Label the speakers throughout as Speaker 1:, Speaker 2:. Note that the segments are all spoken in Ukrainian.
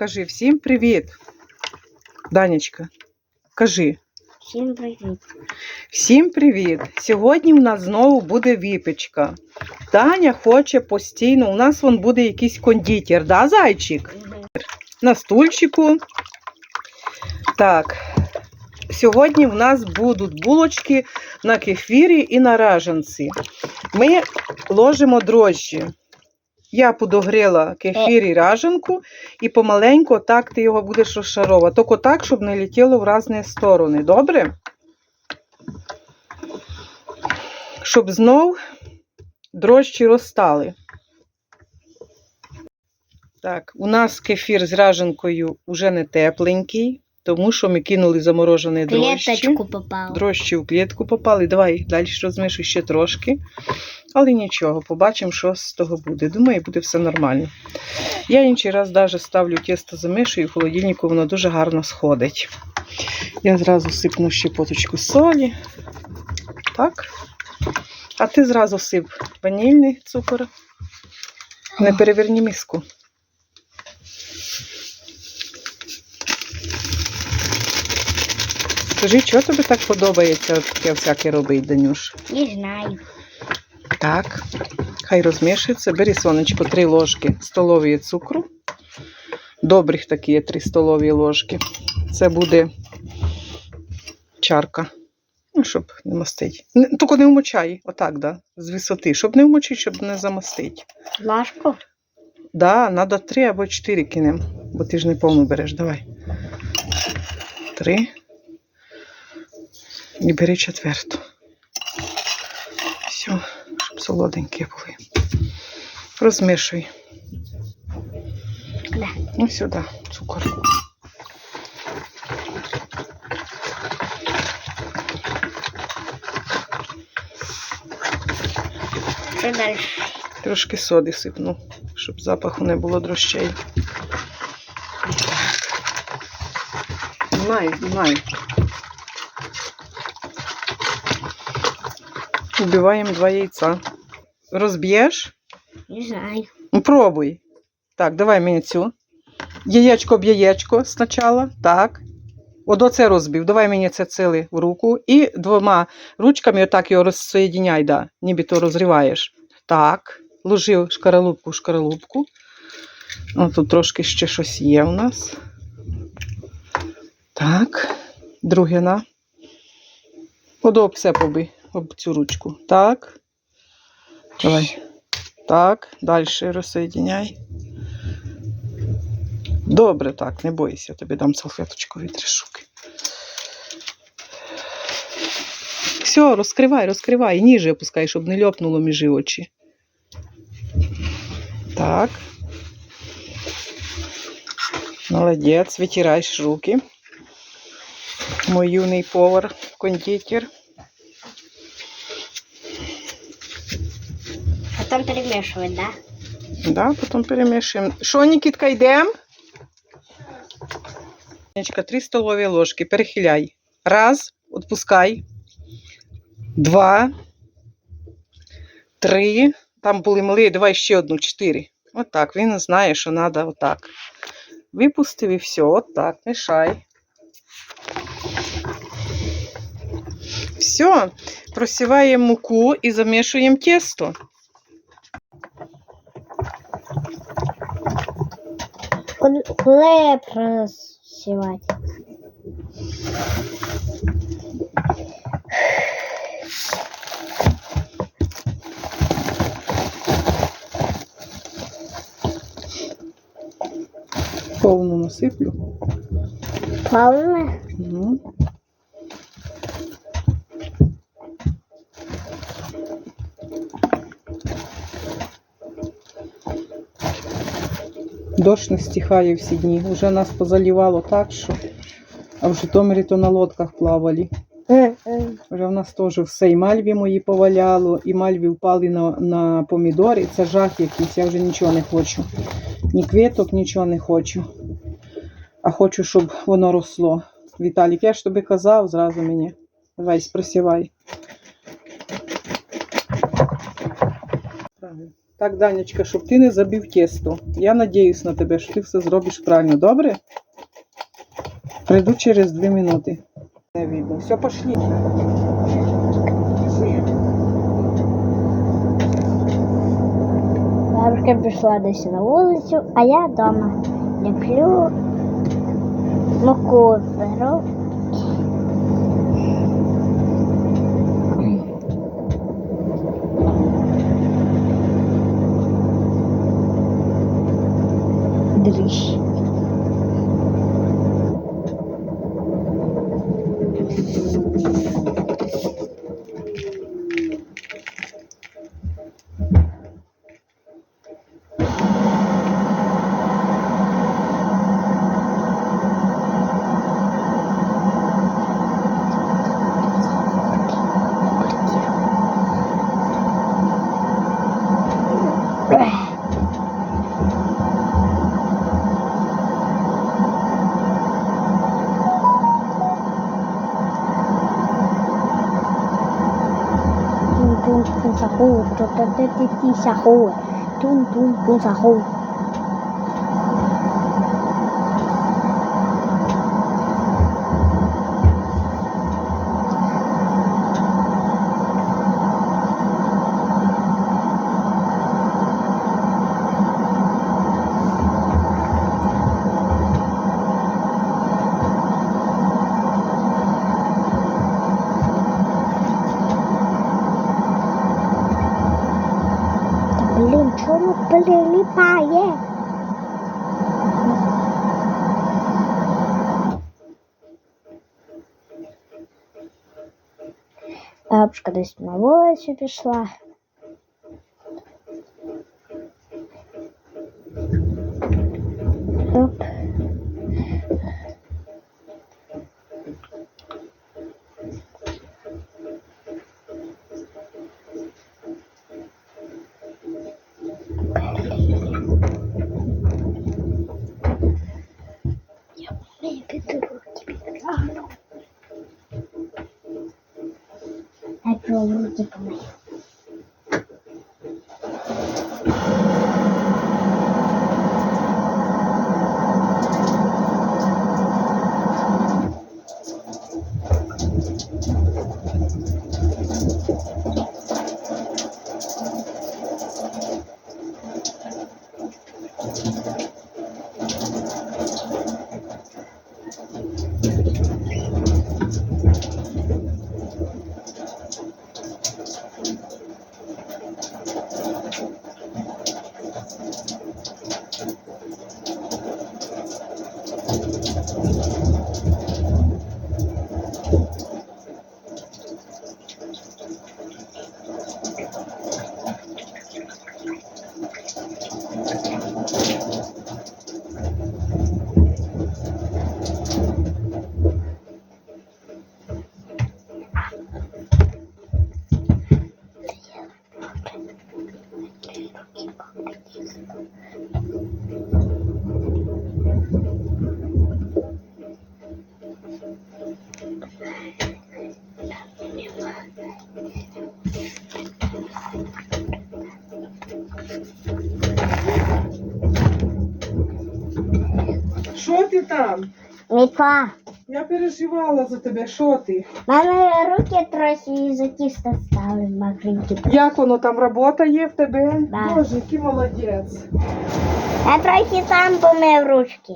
Speaker 1: Кажи всім привіт. Данечка, кажи.
Speaker 2: Всім привіт.
Speaker 1: Всім привіт! Сьогодні в нас знову буде випічка. Таня хоче постійно, у нас вон буде якийсь кондитер, да, зайчик? На стульчику. Так. Сьогодні в нас будуть булочки на кефірі і на ражанці. Ми ложимо дрожжі. Я подогріла кефір і ражанку, і помаленьку так ти його будеш розшаровувати. Тільки так, щоб не летіло в різні сторони. Добре? Щоб знов дрожжі розстали. Так, у нас кефір з раженкою вже не тепленький, тому що ми кинули заморожені дрожжі.
Speaker 2: Клеточку попав.
Speaker 1: Дрожжі в клітку попали. Давай далі розмішуй ще трошки. Але нічого, побачимо, що з того буде. Думаю, буде все нормально. Я інший раз навіть ставлю тісто замішую, в холодильнику воно дуже гарно сходить. Я зразу сипну ще поточку солі. Так. А ти зразу сип ванільний цукор. Не переверні миску. Скажи, чого тобі так подобається таке всяке робити, Данюш?
Speaker 2: Не знаю.
Speaker 1: Так, хай розмішується. Бери сонечко 3 ложки столової цукру. Добрих такі є 3 столові ложки. Це буде чарка. Ну, щоб не мастить. Не, тільки не вмочай, отак, да, з висоти. Щоб не вмочити, щоб не замастить.
Speaker 2: Ложку?
Speaker 1: Да, треба 3 або 4 кинем, бо ти ж не повну береш. Давай. 3. І бери четверту. Все, солоденькі були. Розмішуй.
Speaker 2: Да.
Speaker 1: Ну, сюди, цукор.
Speaker 2: Що далі?
Speaker 1: Трошки соди сипну, щоб запаху не було дрощей. Знімай, знімай. Вбиваємо два яйця. Розб'єш?
Speaker 2: Не знаю.
Speaker 1: Ну, Пробуй. Так, давай мені цю. Яєчко б яєчко спочатку. Так. От оце розбив. Давай мені це ціле в руку. І двома ручками отак його розсоєдіняй, да. ніби то розриваєш. Так. Ложи шкаралупку в шкаралупку. О, тут трошки ще щось є у нас. Так. Друге на. От об все побий, об цю ручку. Так. Давай. Так, далі розсоєдиняй. Добре, так, не бойся, я тобі дам салфеточку від решуки. Все, розкривай, розкривай, і ніже опускай, щоб не льопнуло між очі. Так. Молодець, витираєш руки. Мой юний повар, кондитер.
Speaker 2: Потім перемішувати, да?
Speaker 1: Да, потім перемішуємо. Що, Нікітка, йдемо? Три столові ложки. Перехиляй. Раз, відпускай. Два. Три. Там були мали, давай ще одну, чотири. Отак. Він знає, що треба отак. Випустив і все, отак. Мішай. Все. Просіваємо муку і замішуємо тісто.
Speaker 2: Хлеб розсівати.
Speaker 1: Повну насиплю.
Speaker 2: Повне?
Speaker 1: Ну. Дощ не стихає всі дні. Уже нас позалівало так, що а в Житомирі то на лодках плавали. Вже в нас теж все і мальві мої поваляло, і мальві впали на, на помідори. Це жах якийсь, я вже нічого не хочу. Ні квіток, нічого не хочу. А хочу, щоб воно росло. Віталік, я ж тобі казав зразу мені. Давай, спросівай. Так, Данечка, щоб ти не забив тісто. Я надіюсь на тебе, що ти все зробиш правильно, добре? Прийду через дві минути. Не видно. Все, пошли.
Speaker 2: Бабушка пішла десь на вулицю, а я вдома ліплю муку беру. olabilir. Саху, то то то то ти саху, Бабушка десь на вулицю пішла. Я піду руки помию.
Speaker 1: Що ти
Speaker 2: Мітла,
Speaker 1: Я переживала за тебе, що ти?
Speaker 2: в мене руки трохи за тісто стали мокренькі.
Speaker 1: Як воно там робота є в тебе?
Speaker 2: Да.
Speaker 1: Боже, який молодець.
Speaker 2: Я трохи сам помив ручки.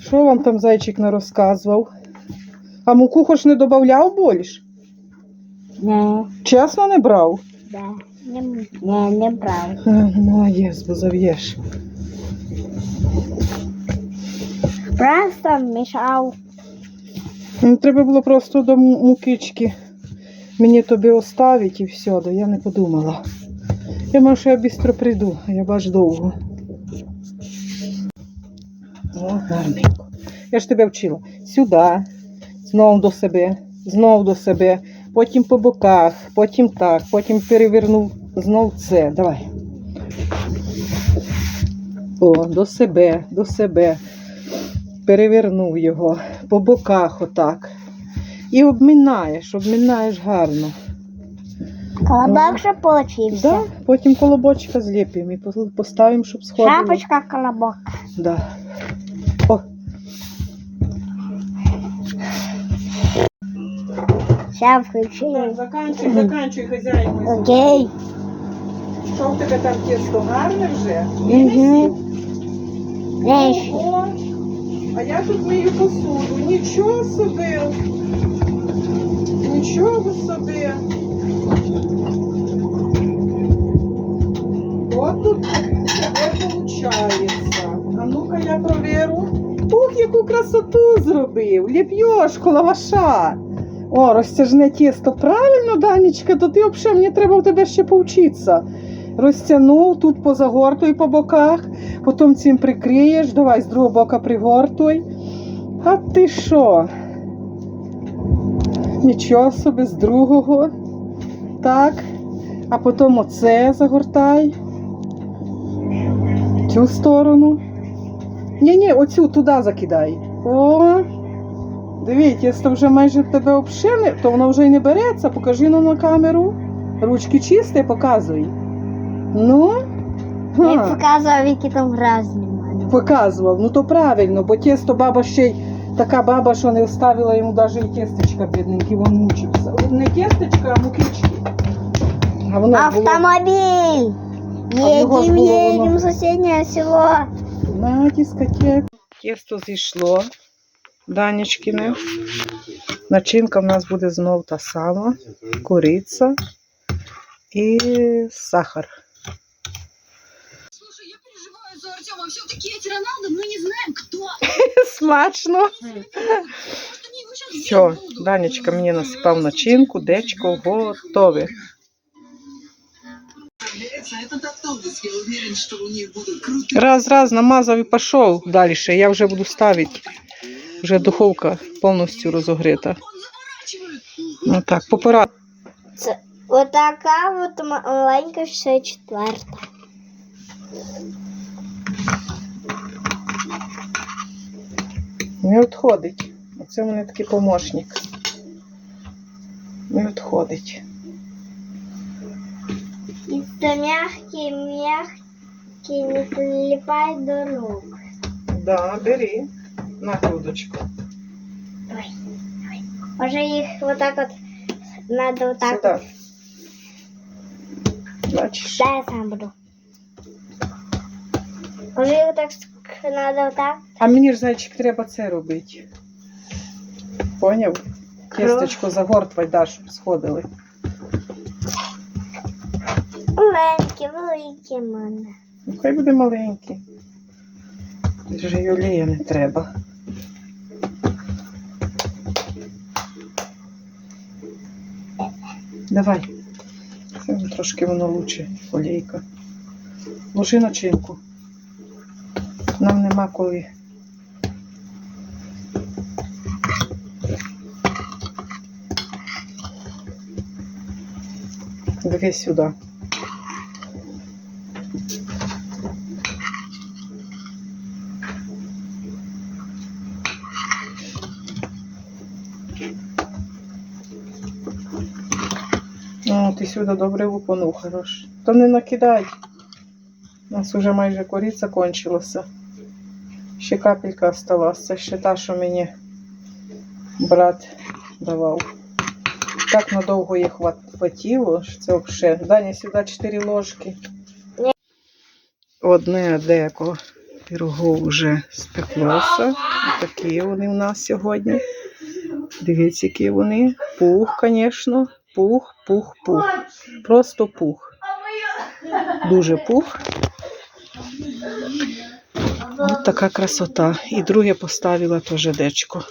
Speaker 1: Що вам там зайчик не розказував? А муку хоч не додавав більш?
Speaker 2: Не,
Speaker 1: Чесно не брав?
Speaker 2: да, не, не, не брав.
Speaker 1: Е, Молодець, бо зав'єш.
Speaker 2: Просто мішав.
Speaker 1: Ну, Треба було просто до мукички мені тобі оставити і все, да я не подумала. Я маю, що я швидко прийду, я бач довго. О, гарненько. Я ж тебе вчила. Сюди, знов до себе, знов до себе, потім по боках, потім так, потім перевернув знов це. Давай. О, до себе, до себе. Перевернув його по боках отак. І обминаєш, обминаєш гарно.
Speaker 2: Колобок ще получився.
Speaker 1: Да, потім колобочка зліпимо і пос- поставимо, щоб сходило.
Speaker 2: Шапочка колобок.
Speaker 1: Да. О,
Speaker 2: Все включили.
Speaker 1: заканчуй, заканчуй, хазяїн.
Speaker 2: Окей.
Speaker 1: Що в тебе там тісто гарне вже?
Speaker 2: Угу.
Speaker 1: О, а я тут мию посуду. Нічого собі. Нічого собі. От тут тебе виходить. А ну-ка я провірю. Ух, яку красоту зробив. Ліпьошку, лаваша. О, розтяжне тісто. Правильно, Данечка, то ти взагалі мені треба в тебе ще повчитися. Розтягнув, тут позагортуй по боках, потім цим прикриєш, давай з другого бока пригортуй. А ти що? Нічого собі з другого. Так. А потім оце загортай. Цю сторону. Ні, ні, оцю туди закидай. О. Дивіться, вже майже тебе обшине, то воно вже й не береться. Покажи нам на камеру. Ручки чисті, показуй. Ну.
Speaker 2: Я
Speaker 1: Га,
Speaker 2: показував, які там грязні в мене.
Speaker 1: Показував. Ну то правильно, бо тісто баба ще й така баба, що не оставила йому навіть і тістечка бідненький, він мучився. Не тістечка, а мукички. А воно ж було
Speaker 2: Автомобіль!
Speaker 1: А його ж
Speaker 2: Едем,
Speaker 1: було воно.
Speaker 2: едем в соседнее село.
Speaker 1: на дискотеку. Тісто зійшло. Данечкине. Начинка в нас буде знов та сама. Куриця і сахар.
Speaker 3: Артема. Все-таки эти Роналду, мы не знаем, кто.
Speaker 1: Смачно.
Speaker 3: Может, они его сейчас
Speaker 1: Все, Данечка мені насипав начинку, дечко готове.
Speaker 4: Этот автобус, я уверен, что у них будут крутые
Speaker 1: Раз, раз, намазав і пішов далі. Я вже буду ставити. Вже духовка повністю розогріта. Ну так, попора.
Speaker 2: Це отака от ма- маленька ще четверта.
Speaker 1: Не відходить. Оце в мене такий помощник. Не відходить.
Speaker 2: І це м'який, м'який, не прилипай до рук.
Speaker 1: Да, бери на грудочку.
Speaker 2: Ой, ой. Може їх отак от надо отак.
Speaker 1: Сюди.
Speaker 2: от.
Speaker 1: Бачиш?
Speaker 2: Да, я сам буду. Може їх так надо отак.
Speaker 1: А мені ж зайчик треба це робити. Поняв? Кісточку загортувати, да, щоб сходили.
Speaker 2: Маленькі, великі мене.
Speaker 1: Ну, хай буде маленький. Вже Юлія не треба. Давай. Це трошки воно лучше, олійка. Ложи начинку. Нам нема коли. Дивись сюди. О, ти сюди добре лупанув, хорош. То не накидай. У нас уже майже кориця кончилася. Ще капелька осталась. Це ще та, що мені брат давав. Так надовго їх хватило, що це взагалі. Даня, сюди 4 ложки. Одне деко пірогу вже спеклося. Такі вони у нас сьогодні. Дивіться, які вони. Пух, звісно. Пух, пух, пух. Просто пух. Дуже пух. Ось така красота. І друге поставила теж дечко.